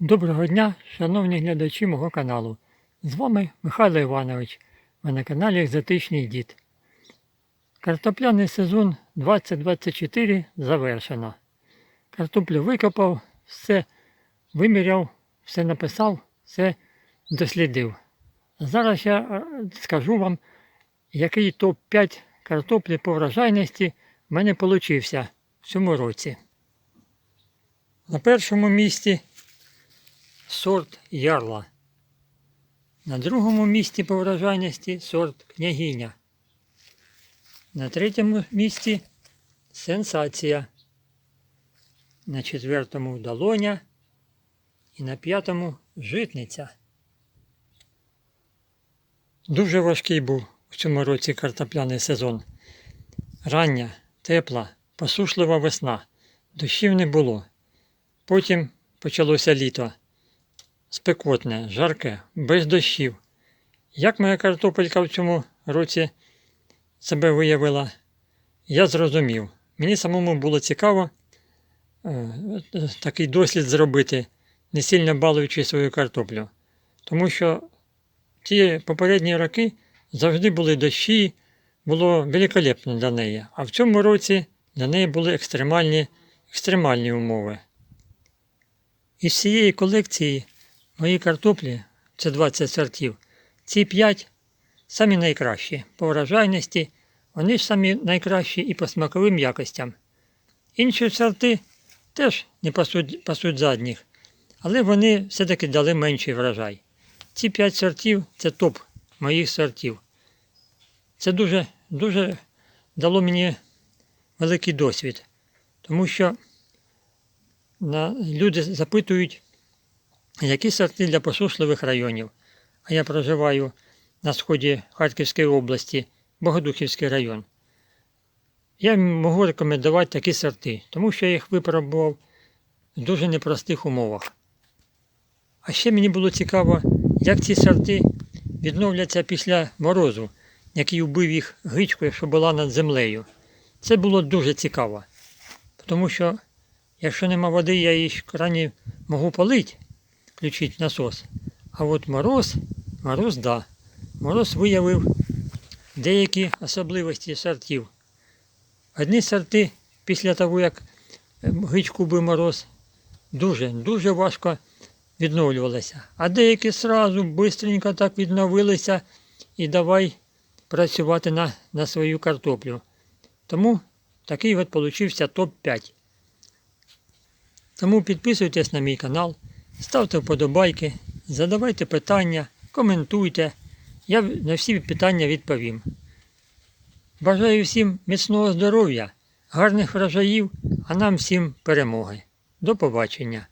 Доброго дня, шановні глядачі мого каналу. З вами Михайло Іванович. Ви на каналі Екзотичний Дід. Картопляний сезон 2024 завершено. Картоплю викопав, все виміряв, все написав, все дослідив. Зараз я е, скажу вам, який топ-5 картоплі по врожайності в мене получився в цьому році. На першому місці сорт ярла. На другому місці по врожайності сорт княгиня. На третьому місці сенсація. На четвертому долоня. І на п'ятому житниця. Дуже важкий був в цьому році картопляний сезон. Рання, тепла, посушлива весна. Дощів не було. Потім почалося літо. Спекотне, жарке, без дощів. Як моя картопелька в цьому році себе виявила, я зрозумів. Мені самому було цікаво е, такий дослід зробити, не сильно балуючи свою картоплю. Тому що ті попередні роки завжди були дощі, було великолепно для неї. А в цьому році для неї були екстремальні, екстремальні умови. Із всієї колекції мої картоплі, це 20 сортів, ці 5 самі найкращі по врожайності, вони ж самі найкращі і по смаковим якостям. Інші сорти теж не пасуть, пасуть задніх, але вони все-таки дали менший врожай. Ці 5 сортів це топ моїх сортів. Це дуже, дуже дало мені великий досвід, тому що на, люди запитують, які сорти для посушливих районів. А я проживаю на сході Харківської області, Богодухівський район. Я можу рекомендувати такі сорти, тому що я їх випробував в дуже непростих умовах. А ще мені було цікаво, як ці сорти відновляться після морозу, який вбив їх гичкою, що була над землею. Це було дуже цікаво, тому що якщо нема води, я її крані можу полити, включити насос. А от мороз, мороз, да. Мороз виявив деякі особливості сортів. Одні сорти після того, як ем, гичку бив мороз, дуже, дуже важко відновлювалися. А деякі сразу швидко так відновилися і давай працювати на, на свою картоплю. Тому такий от получився топ-5. Тому підписуйтесь на мій канал, ставте вподобайки, задавайте питання, коментуйте. Я на всі питання відповім. Бажаю всім міцного здоров'я, гарних врожаїв, а нам всім перемоги. До побачення!